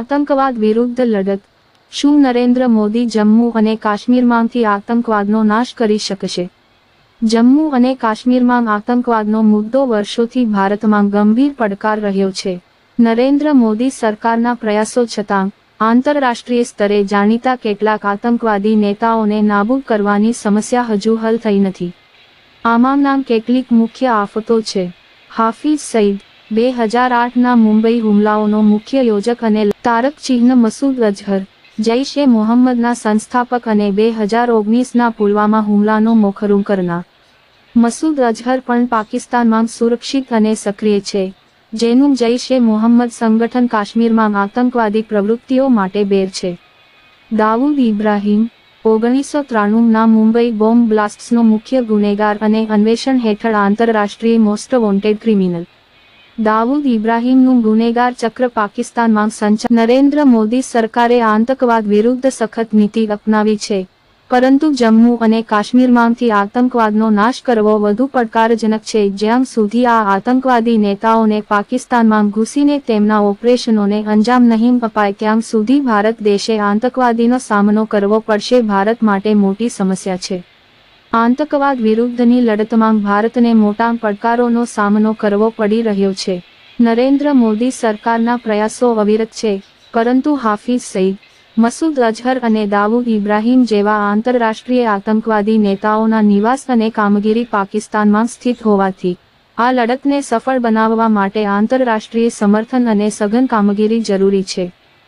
આતંકવાદ વિરુદ્ધ લડત. શું નરેન્દ્ર મોદી જમ્મુ અને કાશ્મીરમાંથી આતંકવાદનો નાશ કરી શકશે? જમ્મુ અને કાશ્મીરમાં આતંકવાદનો મુદ્દો વર્ષોથી ભારતમાં ગંભીર પડકાર રહ્યો છે. નરેન્દ્ર મોદી સરકારના પ્રયાસો છતાં, આંતરરાષ્ટ્રીય સ્તરે જાણીતા કેટલાક આતંકવાદી નેતાઓને નાબૂદ કરવાની સમસ્યા હજુ હલ થઈ નથી. આમાંના કેટલીક મુખ્ય આફતો છે. હાફિઝ સઈદ બે હજાર આઠના મુંબઈ હુમલાઓનો મુખ્ય યોજક અને તારક ચિહ્ન મસૂદ અઝહર, જૈશ એ મોહમ્મદના સંસ્થાપક અને બે હજાર ઓગણીસના પુલવામા હુમલાનો મોખરું કરનાર. મસૂદ અઝહર પણ પાકિસ્તાનમાં સુરક્ષિત અને સક્રિય છે, જેનું જૈશ એ મોહમ્મદ સંગઠન કાશ્મીરમાં આતંકવાદી પ્રવૃત્તિઓ માટે બેર છે. દાઉદ ઇબ્રાહિમ, ઓગણીસો ત્રાણુંના મુંબઈ બોમ્બ બ્લાસ્ટ્સનો મુખ્ય ગુનેગાર અને અન્વેષણ હેઠળ આંતરરાષ્ટ્રીય મોસ્ટ વોન્ટેડ ક્રિમિનલ. દાઉદ ઇબ્રાહીમનું ગુનેગાર ચક્ર પાકિસ્તાનમાં સંચાર નરેન્દ્ર મોદી સરકારે આતંકવાદ વિરુદ્ધ સખત નીતિ અપનાવી છે. પરંતુ જમ્મુ અને કાશ્મીરમાંથી આતંકવાદનો નાશ કરવો વધુ પડકારજનક છે. જ્યાં સુધી આ આતંકવાદી નેતાઓને પાકિસ્તાનમાં ઘૂસીને તેમના ઓપરેશનોને અંજામ નહીં અપાય, ત્યાં સુધી ભારત દેશે આતંકવાદીનો સામનો કરવો પડશે. ભારત માટે મોટી સમસ્યા છે. આતંકવાદ વિરુદ્ધની લડતમાં ભારતને મોટા પડકારોનો સામનો કરવો પડી રહ્યો છે. નરેન્દ્ર મોદી સરકારના પ્રયાસો અવિરત છે, પરંતુ હાફિઝ સઈદ, મસૂદ અઝહર અને દાઉદ ઇબ્રાહિમ જેવા આંતરરાષ્ટ્રીય આતંકવાદી નેતાઓના નિવાસ અને કામગીરી પાકિસ્તાનમાં સ્થિત હોવાથી, આ લડતને સફળ બનાવવા માટે આંતરરાષ્ટ્રીય સમર્થન અને સઘન કામગીરી જરૂરી છે.